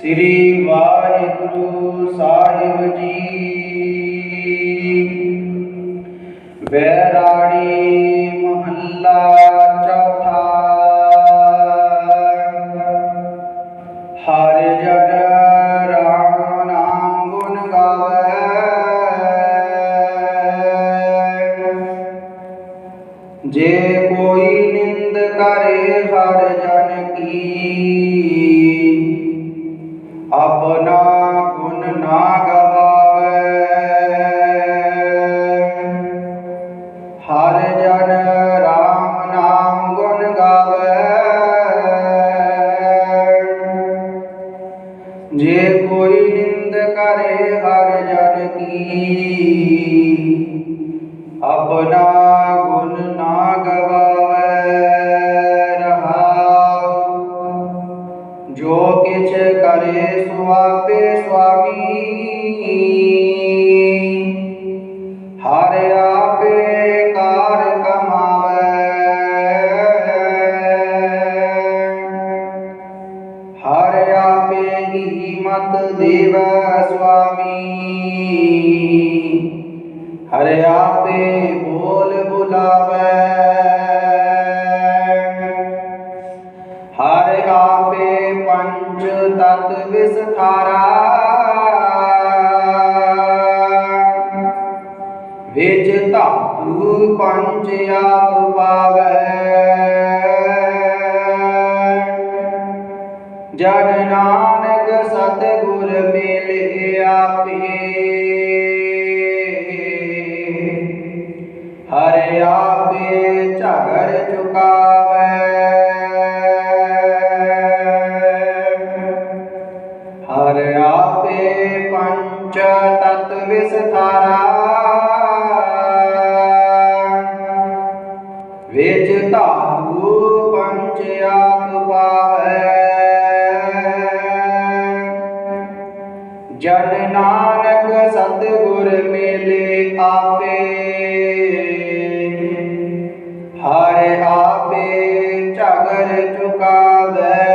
ਸ੍ਰੀ ਵਾਹਿਗੁਰੂ ਸਾਹਿਬ ਜੀ। ਬੈਰਾੜੀ ਮਹੱਲਾ ਚੌਥਾ। ਹਰ ਜਨ ਰਾਮ ਨਾਮ ਗੁਣ ਗਾਵੇ। ਜੇ ਕੋਈ ਨਿੰਦ ਕਰੇ ਹਰ ਜਨ ਕੀ। ਜੇ ਕੋਈ ਨਿੰਦ ਕਰੇ ਹਰ ਜਨ ਕੀ। ਆਪਣਾ ਗੁਣ ਨਾ ਗਵਾਵੇ ਰਹਾਉ। ਜੋ ਕਿਛ ਕਰੇ ਸੁਆਪੇ ਸੁਆਮੀ। ਹਰ ਆਪੇ ਹੀ ਮਤ ਦੇਵੈ ਸੁਆਮੀ। ਹਰ ਆਪੇ ਬੋਲ ਬੁਲਾਵੇ। ਹਰ ਆਪੇ ਪੰਜ ਤਤ ਵਿਸਥਾਰਾ। ਵਿਚ ਧਾਤੂ ਪੰਜ ਆਪ ਪਾਵੈ। ਜਨ ਨਾਨਕ ਸਤਿਗੁਰ ਮਿਲੇ ਆਪੇ। ਹਰ ਆਪੇ ਝਗਰ ਚੁਕਾਵੇ। ਹਰ ਆਪੇ ਪੰਚ ਤਤ ਵਿਸਥਾਰਾ। ਵਿੱਚ ਧਾਤੂ ਪੰਚ ਆਪ ਪਾਵੈ। ਜਨ ਨਾਨਕ ਸਤਿਗੁਰ ਮੇਲੇ ਆਪੇ। ਹਰ ਆਪੇ ਝਗਰ ਚੁਕਾਵੇ।